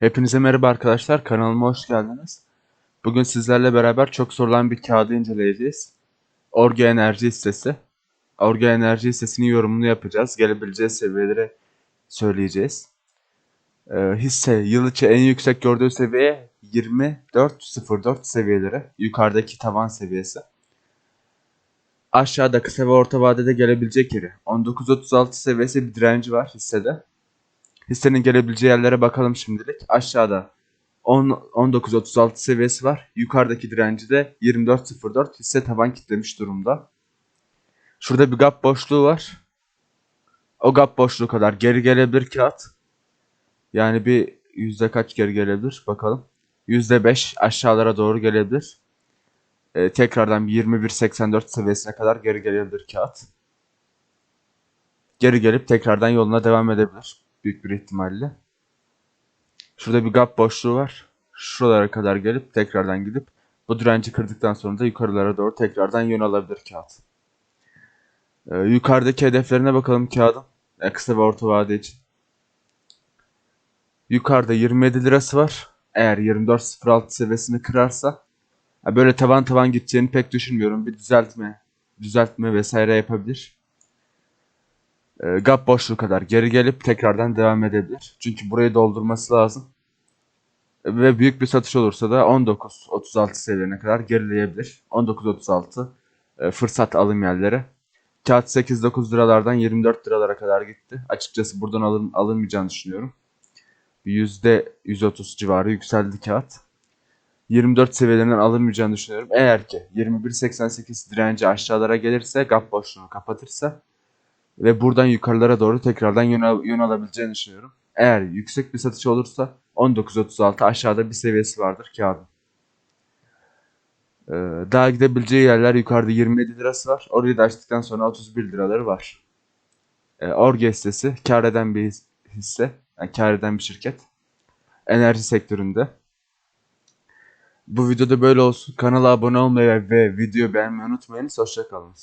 Hepinize merhaba arkadaşlar, kanalıma hoş geldiniz. Bugün sizlerle beraber çok sorulan bir kağıdı inceleyeceğiz. Orge enerji hissesi. Orge enerji hissesinin yorumunu yapacağız. Gelebileceği seviyeleri söyleyeceğiz. Ee, hisse yıl içi en yüksek gördüğü seviye 24.04 seviyeleri. Yukarıdaki tavan seviyesi. Aşağıda kısa ve orta vadede gelebilecek yeri. 19.36 seviyesi bir direnci var hissede. Hissenin gelebileceği yerlere bakalım şimdilik. Aşağıda 10 19.36 seviyesi var. Yukarıdaki direnci de 24.04 hisse taban kitlemiş durumda. Şurada bir gap boşluğu var. O gap boşluğu kadar geri gelebilir kağıt. Yani bir yüzde kaç geri gelebilir bakalım. Yüzde 5 aşağılara doğru gelebilir. Ee, tekrardan bir 21.84 seviyesine kadar geri gelebilir kağıt. Geri gelip tekrardan yoluna devam edebilir büyük bir ihtimalle. Şurada bir gap boşluğu var. Şuralara kadar gelip tekrardan gidip bu direnci kırdıktan sonra da yukarılara doğru tekrardan yön alabilir kağıt. Ee, yukarıdaki hedeflerine bakalım kağıdın. Yani kısa ve orta vade için. Yukarıda 27 lirası var. Eğer 24.06 seviyesini kırarsa ya böyle tavan tavan gideceğini pek düşünmüyorum. Bir düzeltme, düzeltme vesaire yapabilir. E, gap boşluğu kadar geri gelip tekrardan devam edebilir. Çünkü burayı doldurması lazım. Ve büyük bir satış olursa da 19.36 seviyelerine kadar gerileyebilir. 19.36 e, fırsat alım yerleri. Kağıt 8-9 liralardan 24 liralara kadar gitti. Açıkçası buradan alın, alınmayacağını düşünüyorum. %130 civarı yükseldi kağıt. 24 seviyelerinden alınmayacağını düşünüyorum. Eğer ki 21.88 direnci aşağılara gelirse gap boşluğunu kapatırsa ve buradan yukarılara doğru tekrardan yön, al- yön alabileceğini düşünüyorum. Eğer yüksek bir satış olursa 19.36 aşağıda bir seviyesi vardır kağıdın. Ee, daha gidebileceği yerler yukarıda 27 lirası var. Orayı da açtıktan sonra 31 liraları var. Ee, Orge hissesi kar eden bir his- hisse. Yani kar eden bir şirket. Enerji sektöründe. Bu videoda böyle olsun. Kanala abone olmayı ve videoyu beğenmeyi unutmayınız. Hoşçakalın.